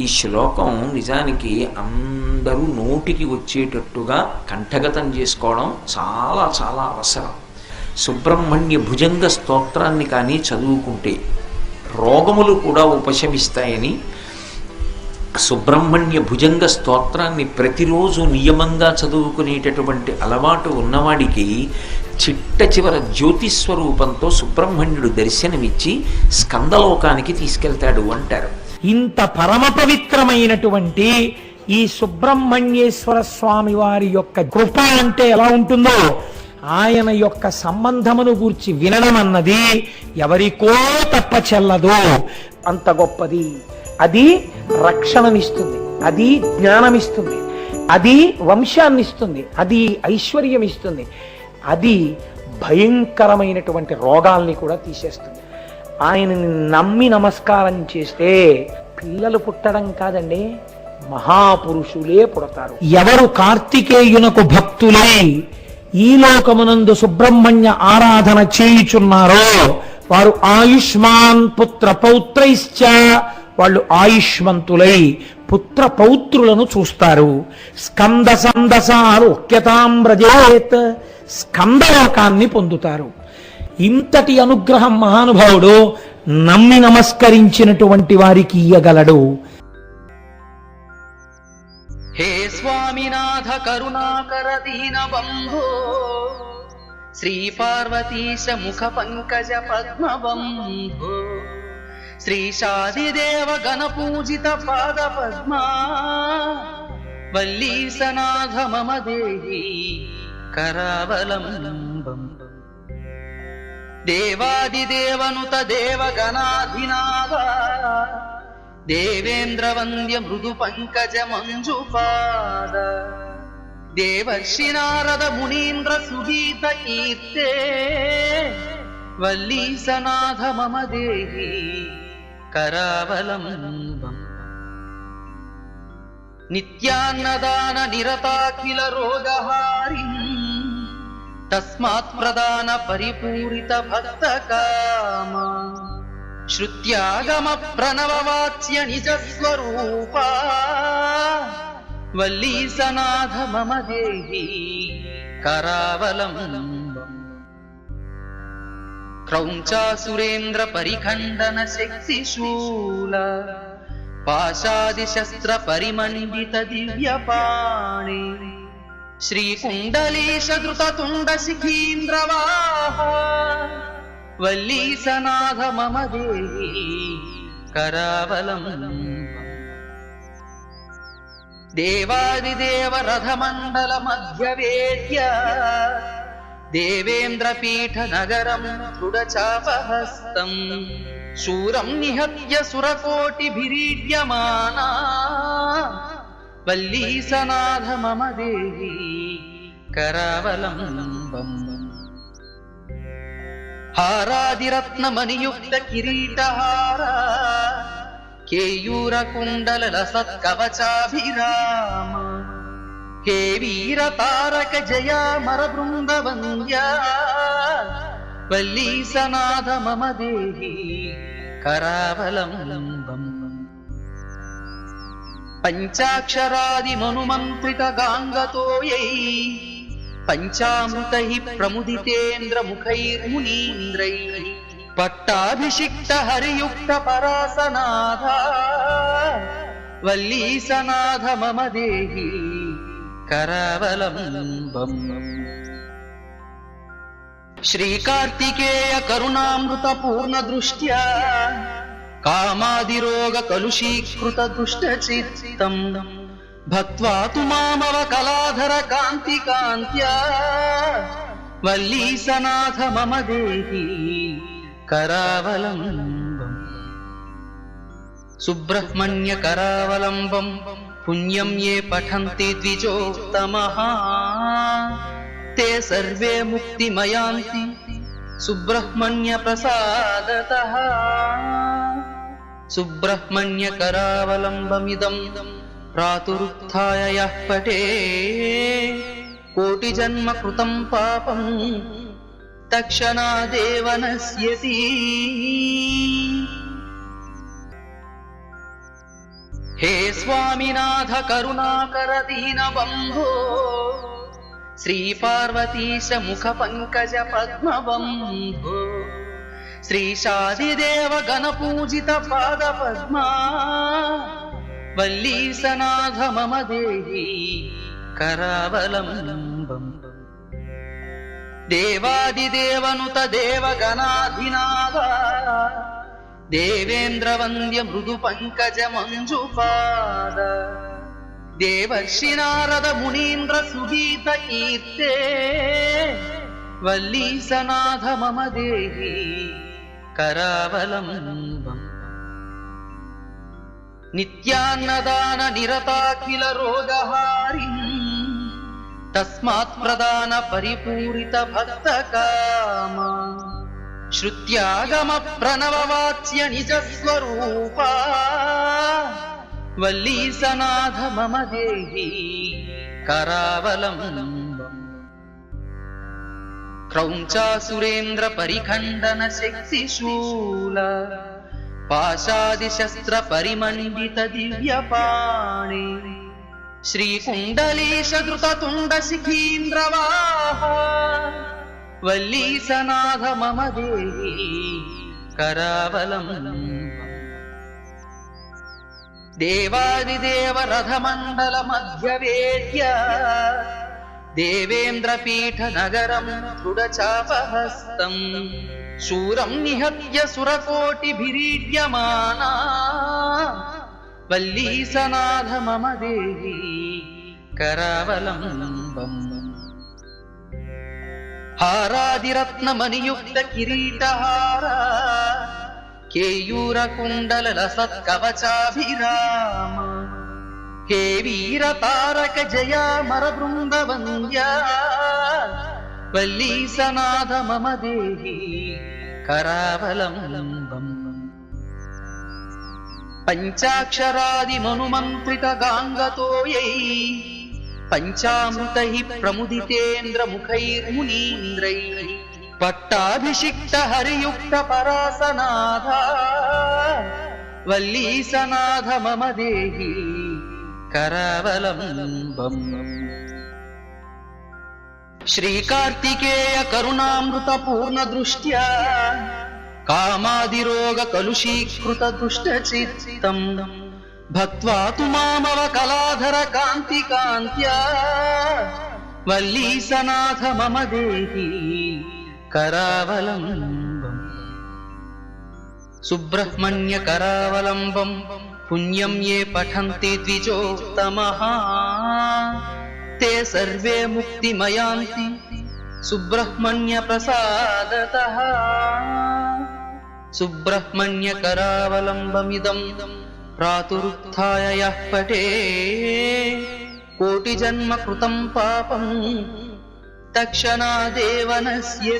ఈ శ్లోకం నిజానికి అందరూ నోటికి వచ్చేటట్టుగా కంఠగతం చేసుకోవడం చాలా చాలా అవసరం. సుబ్రహ్మణ్య భుజంగ స్తోత్రాన్ని కానీ చదువుకుంటే రోగములు కూడా ఉపశమిస్తాయని సుబ్రహ్మణ్య భుజంగ స్తోత్రాన్ని ప్రతిరోజు నియమంగా చదువుకునేటటువంటి అలవాటు ఉన్నవాడికి చిట్ట చివర జ్యోతిస్వరూపంతో సుబ్రహ్మణ్యుడు దర్శనమిచ్చి స్కందలోకానికి తీసుకెళ్తాడు అంటారు. ఇంత పరమ పవిత్రమైనటువంటి ఈ సుబ్రహ్మణ్యేశ్వర స్వామి వారి యొక్క కృప అంటే ఎలా ఉంటుందో ఆయన యొక్క సంబంధమును గూర్చి వినడం అన్నది ఎవరికో తప్ప చెల్లదు. అంత గొప్పది. అది రక్షణనిస్తుంది అది జ్ఞానమిస్తుంది అది వంశాన్నిస్తుంది అది ఐశ్వర్యం ఇస్తుంది అది భయంకరమైనటువంటి రోగాల్ని కూడా తీసేస్తుంది. ఆయనని నమ్మి నమస్కారం చేస్తే పిల్లలు పుట్టడం కాదండి మహాపురుషులే పుడతారు. ఎవరు కార్తికేయునకు భక్తులై ఈ లోకమునందు సుబ్రహ్మణ్య ఆరాధన చేయుచున్నారో వారు ఆయుష్మాన్ పుత్ర పౌత్రైశ్చ వాళ్ళు ఆయుష్మంతులై పుత్ర పౌత్రులను చూస్తారు. స్కంద సందసారు ఒక్యతామ్రజేత్ స్కందలోకాన్ని పొందుతారు. ఇంతటి అనుగ్రహం మహానుభావుడు నమ్మి నమస్కరించినటువంటి వారికి ఇయ్యగలడు. హే స్వామినాథ కరుణాకర దీన బంధో శ్రీ పార్వతీశ ముఖ పంకజ పద్మ బంధో శ్రీషాదిదేవ గణ పూజిత పాద పద్మా వల్లీసనాథ మమ దేహి కరావలంబం. దేవాదిదేవనుత దేవగణాధినాథ దేవేంద్ర వంద్య మృదు పంకజ మంజుపాద దేవర్షి నారద మునీంద్ర సుగీత కీర్తే వల్లీసనాథ మమ దేహి కరావలంబం. నిత్యాన్నదాన నిరతాఖిల రోగహారి తస్మాత్ ప్రధాన పరిపూరిత భక్త కామ శ్రుత్యాగమ ప్రణవవాచ్య నిజ స్వరూప వల్లీసనాథ మమ దేహి కరావలంబం క్రౌంచాసురేంద్ర పరిఖండన శక్తి శూల పాశాది శస్త్ర పరిమండిత దివ్య పాణి శ్రీకుండలీశ ధృత తుండ శిఖీంద్రవాహ వల్లీసనాథ మమ దేహి కరావలంబం దేవాదిదేవ రథమండల మధ్యవేద్య వల్లీ సనాథమమదేవి కరావలంబం హారాదిరత్నమణియుక్త కిరీటహార కేయూర కుండల సత్కవచాభిరామ హే వీర తారక జయ మర బృందవంద్య వల్లీ సనాథ మమ దేహి కరావలంబం పంచాక్షరాది మనుమంత్రిత గాంగతోయై పంచామృత ప్రముదితేంద్ర ముఖైర్మునీంద్రై పట్టాభిషిక్త హరియుక్త పరాసనాథ వల్లీసనాథ మమ దేహి కరవలంబం. శ్రీకార్తికేయ కరుణామృత పూర్ణ దృష్ట్యా కామాదిరోగ కలుషీకృత దుష్ట చిత్తం భక్త్వా తు మామవ కళాధర కాంతి కాంత్యా వల్లీసనాథ మమ దేహి కరావలంబం సుబ్రహ్మణ్య కరావలంబం పుణ్యం ఏ పఠంతి ద్విజోత్తమః ते सर्वे मुक्तिमयान्ति सुब्रह्मण्यप्रसादतः सुब्रह्मण्यकरावलम्बमिदम् प्रातुरुत्थाय यः पटे कोटिजन्मकृतम् पापम् तक्षणादेव नश्यति हे स्वामिनाथ करुणाकरदीनबन्धो श्रीपार्वतीश मुखपङ्कज पद्मबन्धो శ్రీశాదిదేవ గణపూజిత పాద పద్మా. వల్లీ సనాథ మమ దేహి కరావలంబం. దేవాదిదేవనుత దేవగణాధినాథ దేవేంద్ర వంద్య మృదు పంకజ మంజుపాద. దేవర్షి నారద మునీంద్ర సుగీత కీర్తే. వల్లీ సనాథ మమ దేహీ కరావలంబం క్రౌంచాసురేంద్ర పరిఖండన శక్తి శూల పాశాది శస్త్ర పరిమండిత దివ్య పాణి శ్రీకుండలీశ ధృత తుండ శిఖీంద్రవాహ వల్లీసనాథ మమ దేహి కరావలంబం దేవాదిదేవ రథమండల మధ్యవేద్య దేవేంద్రపీఠ నగరం దృఢచాపహస్తం శూరం నిహత్య సురకోటిభిరీడ్యమానా వల్లీసనాథ మమ దేహి కరావలంబం హారాదిరత్నమణియుక్త కిరీటహార కేయూర కుండల వీర తారక జయ మర బృంద వంద్య వల్లీసనాథ మమ దేహి కరావలంబం. పంచాక్షరాది మనుమంత్రిత గాంగతోయై పంచామృత ప్రముదితేంద్ర ముఖైర్మునీంద్రై. పట్టాభిషిక్త హరియుక్త పరాసనాథ వల్లీ సనాథ మమ దేహీ కరవలంబం. శ్రీకార్తికేయ కరుణామృత పూర్ణ దృష్ట్యా కామాదిరోగ కలుషీకృత దుష్ట చిత్తం భక్వా తు మామవ కళాధర కాంతి కాంత్యా వల్లీ సనాథ మమ దేహి కరావలంబం. సుబ్రహ్మణ్య కరావలంబం. पुण्यं ये पठन्ति द्विजोत्तमः ते सर्वे मुक्तिमयान्ति सुब्रह्मण्यप्रसादतः। सुब्रह्मण्यकरावलम्बमिदम् प्रातुरुत्थाय यः पठे कोटिजन्म कृतं पापम् तक्षणादेव देवनस्य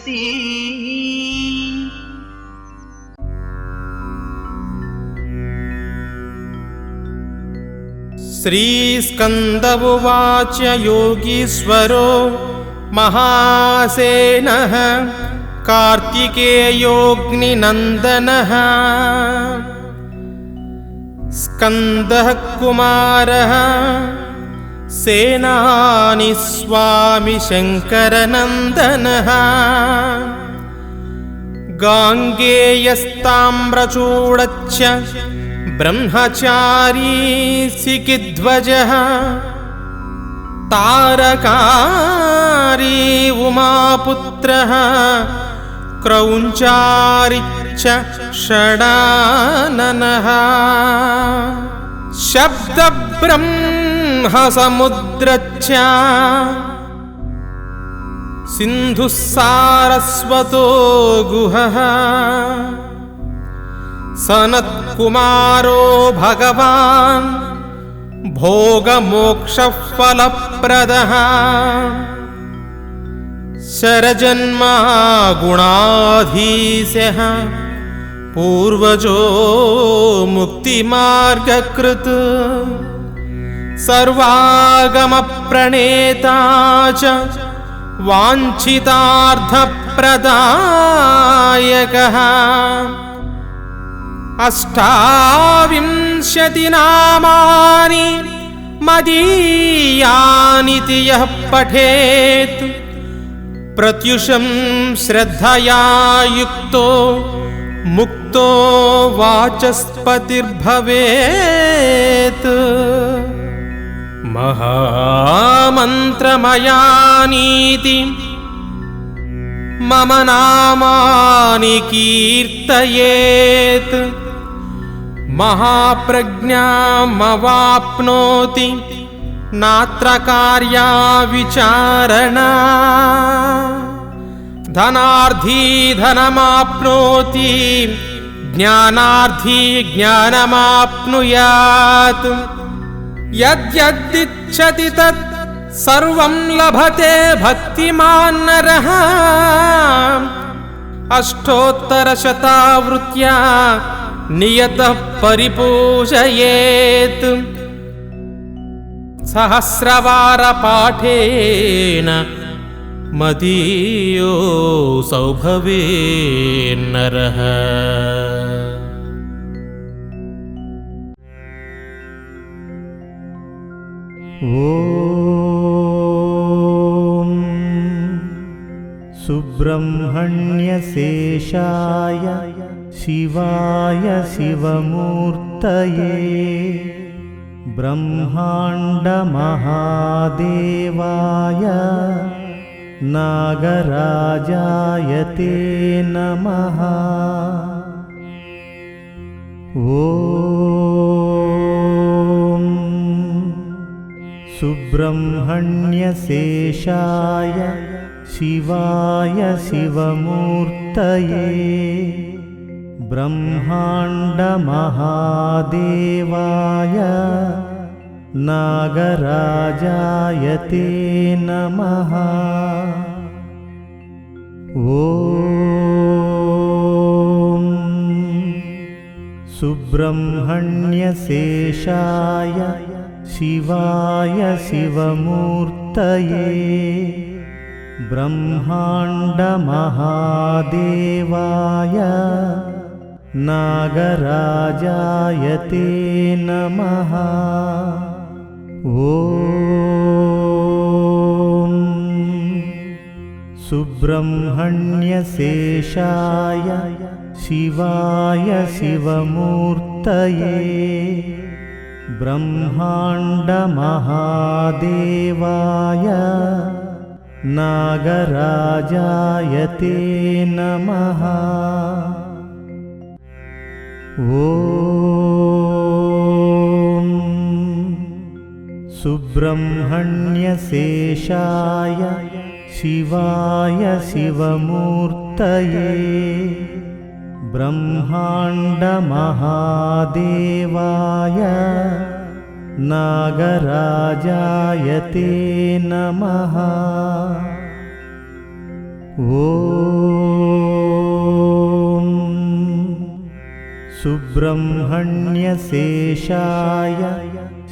श्रीस्कन्द उवाच योगीश्वरो महासेनः कार्तिकेयोऽग्निनन्दनः स्कन्दः कुमारः सेनानि स्वामि शङ्करनन्दनः। गाङ्गेयस्ताम्रचूडच्च ब्रह्मचारी सिकिध्वजः तारकारी उमापुत्रः क्रौञ्चारिच्च षडाननः। शब्दब्रह्मसमुद्रच्च सिन्धुः सारस्वतो गुहः सनत्कुमारो भगवान् भोगमोक्षफलप्रदः। शरजन्मा गुणाधीशः पूर्वजो मुक्तिमार्गकृत्। सर्वागमप्रणेता च वाञ्छितार्थप्रदायकः अष्टाविंशतिवर्षाणि विंशति नामानि मदीयानिति यः पठेत्। प्रत्युषं श्रद्धया युक्तो मुक्तो वाचस्पतिर्भवेत्। महामन्त्रमयानीति मम नामानि कीर्तयेत् महाप्रज्ञामवाप्नोति नात्र कार्या विचारणा धनार्थी धनमाप्नोति ज्ञानार्थी ज्ञानमाप्नुयात्। यद्यदिच्छति तत् सर्वं लभते भक्तिमान् नरः अष्टोत्तरशतावृत्या नियतः परिपूजयेत्। सहस्रवारपाठेन मदीयो सौभवेन्नरः ॐ सुब्रह्मण्यशेषाय शिवाय शिवमूर्तये ब्रह्माण्डमहादेवाय नागराजाय ते नमः। ॐ सुब्रह्मण्यशेषाय शिवाय शिवमूर्तये ब्रह्माण्डमहादेवाय नागराजाय ते नमः। ॐ सुब्रह्मण्यशेषाय शिवाय शिवमूर्तये ब्रह्माण्डमहादेवाय नागराजाय ते नमः। ॐ सुब्रह्मण्यशेषाय शिवाय शिवमूर्तये ब्रह्माण्डमहादेवाय नागराजाय ते नमः ॐ सुब्रह्मण्यशेषाय शिवाय शिवमूर्तये ब्रह्माण्डमहादेवाय नागराजाय ते नमः सुब्रह्मण्यशेषाय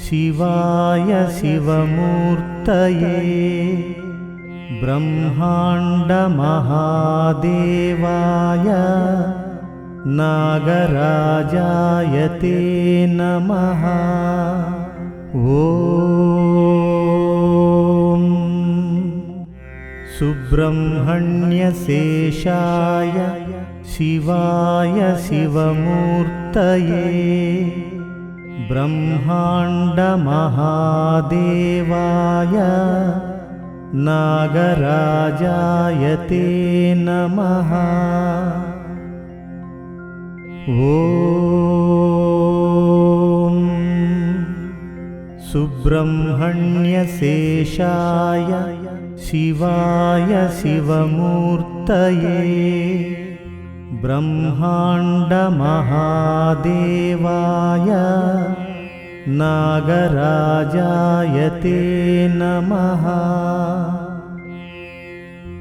शिवाय शिवमूर्तये ब्रह्माण्डमहादेवाय नागराजाय ते नमः। ॐ सुब्रह्मण्यशेषाय शिवाय शिवमूर्तये ब्रह्माण्डमहादेवाय नागराजाय ते नमः। ॐ सुब्रह्मण्यशेषाय शिवाय शिवमूर्तये ब्रह्माण्डमहादेवाय नागराजाय ते नमः।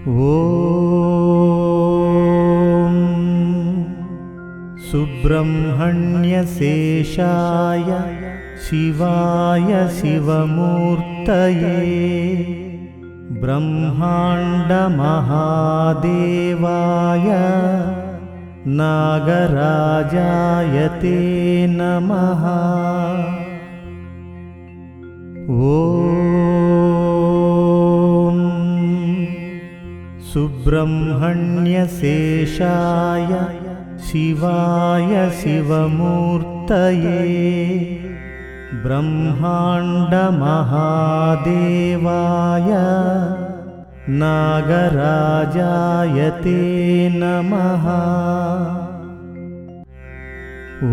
ॐ सुब्रह्मण्यशेषाय शिवाय शिवमूर्तये ब्रह्माण्डमहादेवाय नागराजाय ते नमः। ॐ सुब्रह्मण्यशेषाय शिवाय शिवमूर्तये ब्रह्माण्डमहादेवाय नागराजाय ते नमः। ॐ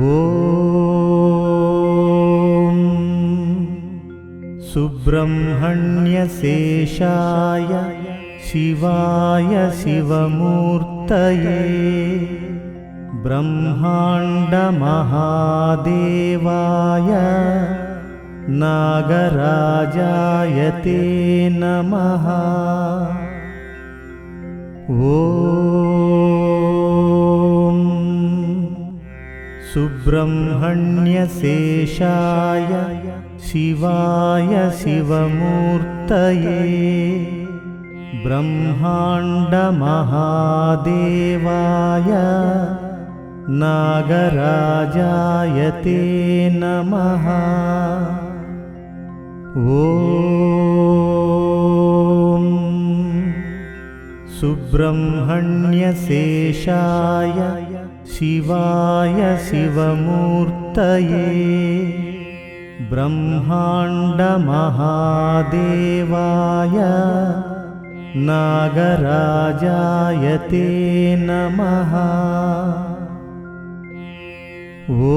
सुब्रह्मण्यशेषाय शिवाय शिवमूर्तये ब्रह्माण्डमहादेवाय नागराजाय ते नमः। ॐ सुब्रह्मण्यशेषाय शिवाय शिवमूर्तये ब्रह्माण्डमहादेवाय नागराजाय ते नमः ॐ सुब्रह्मण्यशेषाय शिवाय शिवमूर्तये ब्रह्माण्डमहादेवाय नागराजाय ते नमः ॐ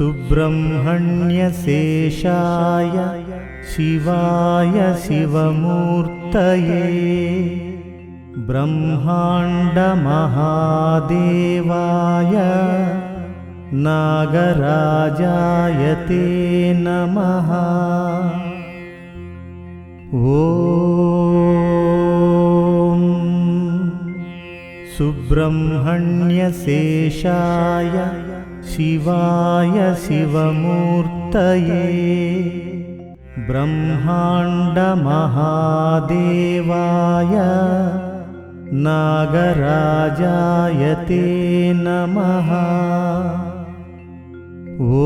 सुब्रह्मण्यशेषाय शिवाय शिवमूर्तये ब्रह्माण्डमहादेवाय नागराजाय ते नमः। ॐ सुब्रह्मण्यशेषाय शिवाय शिवमूर्तये ब्रह्माण्डमहादेवाय नागराजाय ते नमः। ॐ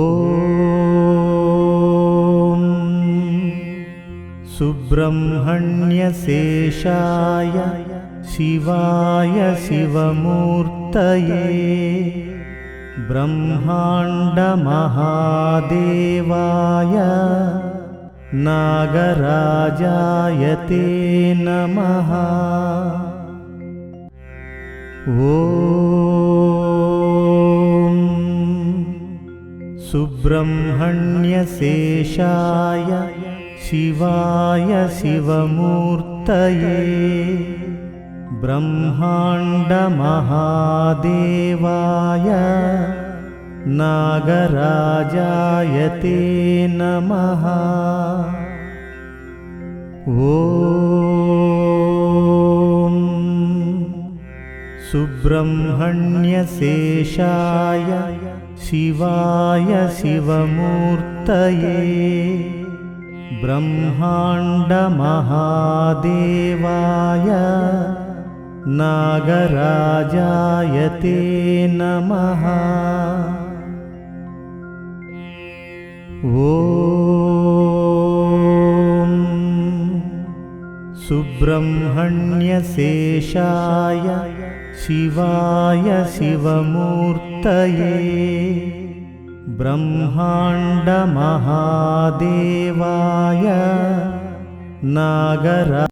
सुब्रह्मण्यशेषाय शिवाय शिवमूर्तये ब्रह्माण्डमहादेवाय नागराजाय ते नमः। ॐ सुब्रह्मण्यशेषाय शिवाय शिवमूर्तये ब्रह्माण्डमहादेवाय नागराजाय ते नमः। ॐ सुब्रह्मण्यशेषाय शिवाय शिवमूर्तये ब्रह्माण्डमहादेवाय नागराजाय ते नमः। ॐ सुब्रह्मण्यशेषाय शिवाय शिवमूर्तये ब्रह्माण्डमहादेवाय नागरा